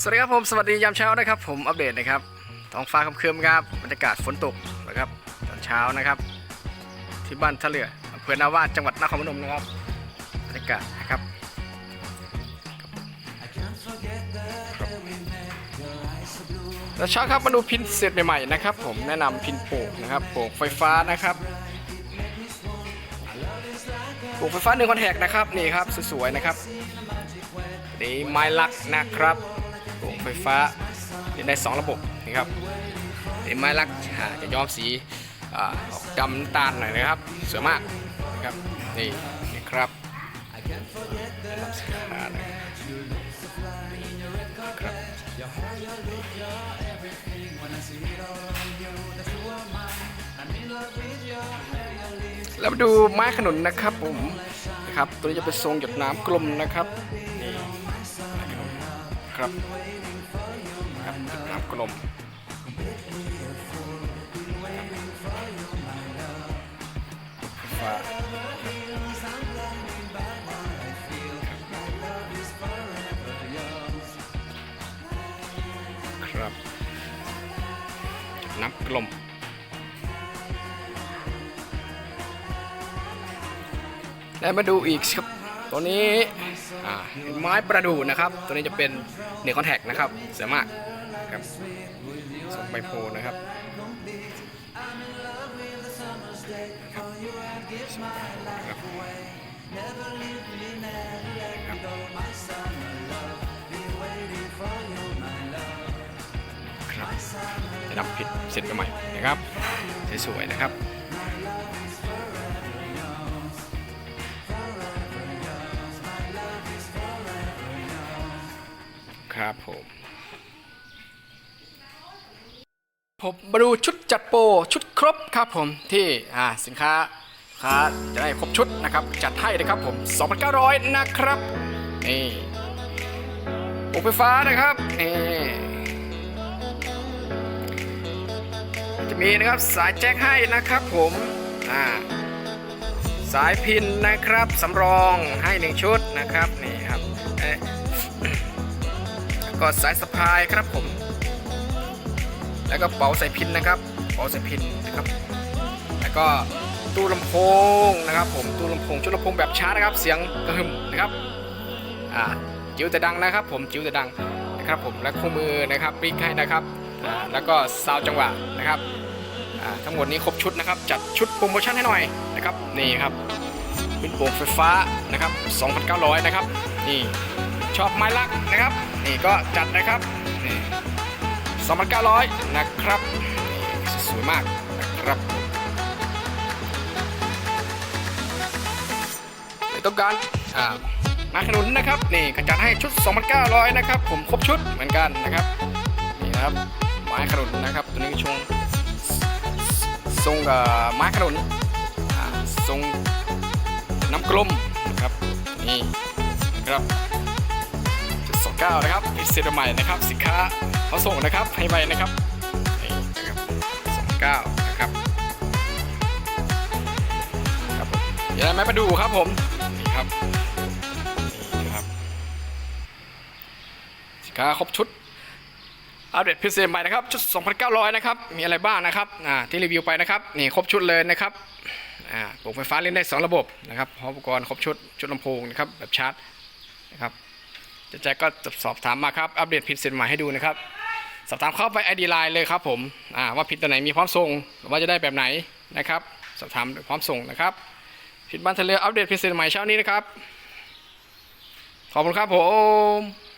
สวัสดีครับผมสวัสดียามเช้านะครับ ผมอัปเดตนะครับท้องฟ้าครึมๆครับบรรยากาศฝนตกนะครับตอนเช้านะครับ ที่บ้านท่าเรืออำเภอนาวาจังหวัดนครพนมนะครับบรรยากาศนะครับแล้วเช้าครับมาดูพินเสร็จใหม่ๆนะครับ ผมแนะนำพินโป่งนะครับโป่งไฟฟ้านะครับโป่งไฟฟ้าหนึ่งคอนแทคนะครับนี่ครับสวยๆนะครับนี่ไม้ลักนะครับ ไฟฟ้าเล่นได้ 2 ระบบนะครับนี่ไม้ลักจะย้อมสีออกดำน้ำตาลหน่อยนะครับสวยมากนะครับนี่นี่ครับรับสินค้านะครับแล้วมาดูไม้ขนุนนะครับผมนะครับตัวนี้จะเป็นทรงหยดน้ำกลมนะครับนี่ครับ น้ำกลมฟ้าครับน้ำกลมแล้วมาดูอีกครับ ตัวนี้เป็นไม้ประดู่นะครับ ตัวนี้จะเป็นเนื้อคอนแทคนะครับสวยมาก ครับส่งใบโพธิ์นะครับครับครับครับจะนำผิดเสร็จกันใหม่นะครับสวยๆนะครับครับผม ผมมาดูชุดจัดโปรชุดครบครับผมที่อ่าสินค้าค้าจะได้ครบชุดนะครับจัดให้นะครับผม 2,900 นะครับนี่อุปไฟฟ้านะครับนี่จะมีนะครับสายแจ็คให้นะครับผมอ่าสายพินนะครับสำรองให้หนึ่งชุดนะครับนี่ครับก็สายสะพายครับผม แล้วก็เป๋าใส่พินนะครับ เป๋าใส่พินนะครับ แล้วก็ตู้ลำโพงนะครับ ผมตู้ลำโพงชุดลำโพงแบบชาร์จนะครับ เสียงกระหึ่มนะครับอ่าจิ๋วแต่ดังนะครับ ผมจิ๋วแต่ดังนะครับผมและคู่มือนะครับปิ๊กให้นะครับอ่าแล้วก็ซาวจังหวะนะครับอ่าทั้งหมดนี้ครบชุดนะครับ จัดชุดโปรโมชั่นให้หน่อยนะครับนี่ครับเป็นโป่งไฟฟ้านะครับ 2,900 นะครับนี่ชอบไม้ลักนะครับ นี่ก็จัดนะครับนี่ 2,900 นะครับ สวยมากนะครับต้องการอ่ามาขนุนนะครับ นี่ก็จัดให้ชุด 2,900 นะครับ ผมครบชุดเหมือนกันนะครับ นี่นะครับไม้ขนุนนะครับ ตัวนี้ชงทรงไม้ขนุนอ่าทรงน้ำกลมนะครับ นี่ครับ สองเก้านะครับพิเศษใหม่นะครับสินค้าเขาส่งนะครับให้ใหม่นะครับนี่นะครับสองเก้านะครับครับผมเดี๋ยวเรามาดูครับผมนี่ครับนี่นะครับสินค้าครบชุดอัปเดตพิเศษใหม่นะครับชุด 2,900 นะครับ มีอะไรบ้างนะครับอ่าที่รีวิวไปนะครับนี่ครบชุดเลยนะครับอ่าปลูกไฟฟ้าเล่นได้ 2 ระบบนะครับพร้อมอุปกรณ์ครบชุดชุดลำโพงนะครับแบบชาร์จนะครับ แจ็คก็สอบถามมาครับ อัปเดตผิดเซ็นใหม่ให้ดูนะครับ สอบถามเข้าไปไอดีไลน์เลยครับผมว่าผิดตัวไหนมีพร้อมส่งว่าจะได้แบบไหนนะครับ สอบถามพร้อมส่งนะครับผิดบ้านทะเลอัปเดตผิดเซ็นใหม่เช้านี้นะครับ ขอบคุณครับผม